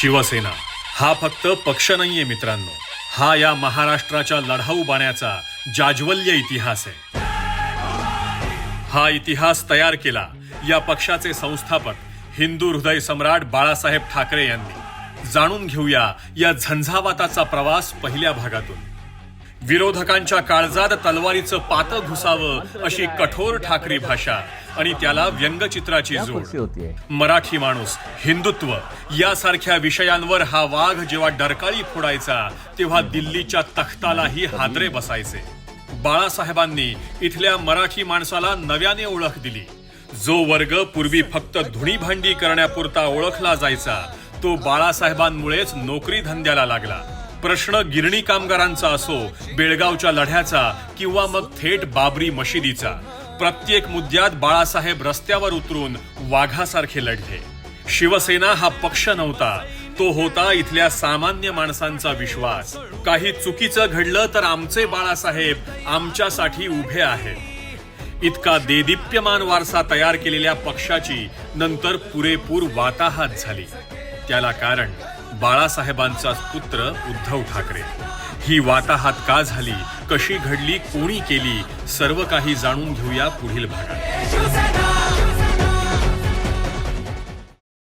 शिवसेना. हा फक्त पक्ष नाहीये मित्रांनो. हा या महाराष्ट्राच्या लढाऊ बाण्याचा जाज्वल्य इतिहास आहे. हा इतिहास तयार केला या पक्षाचे संस्थापक हिंदू हृदय सम्राट बाळासाहेब ठाकरे यांनी. जाणून घेऊया या झंझावाताचा प्रवास पहिल्या भागातून. विरोधकांच्या काळजात तलवारीचं पातं घुसावं अशी कठोर ठाकरी भाषा आणि त्याला व्यंगचित्राची जोड. मराठी माणूस हिंदुत्व यासारख्या विषयांवर हा वाघ जेव्हा डरकाळी फोडायचा तेव्हा दिल्लीच्या तख्तालाही हादरे बसायचे. बाळासाहेबांनी इथल्या मराठी माणसाला नव्याने ओळख दिली. जो वर्ग पूर्वी फक्त धुणी भांडी करण्यापुरता ओळखला जायचा तो बाळासाहेबांमुळेच नोकरी धंद्याला लागला. प्रश्न गिरणी कामगारांचा असो बेळगावच्या लढ्याचा किंवा मग थेट बाबरी मशिदीचा. प्रत्येक मुद्द्यात बाळासाहेब रस्त्यावर उतरून वाघासारखे लढले. शिवसेना हा पक्ष नव्हता. तो होता इथल्या सामान्य माणसांचा विश्वास. काही चुकीचं घडलं तर आमचे बाळासाहेब आमच्यासाठी उभे आहेत. इतका देदीप्यमान वारसा तयार केलेल्या पक्षाची नंतर पुरेपूर वाताहात झाली. त्याला कारण बाळासाहेबांचाच पुत्र उद्धव ठाकरे. ही वाताहात का झाली कशी घडली कोणी केली सर्व काही जाणून घेऊया पुढील भागात.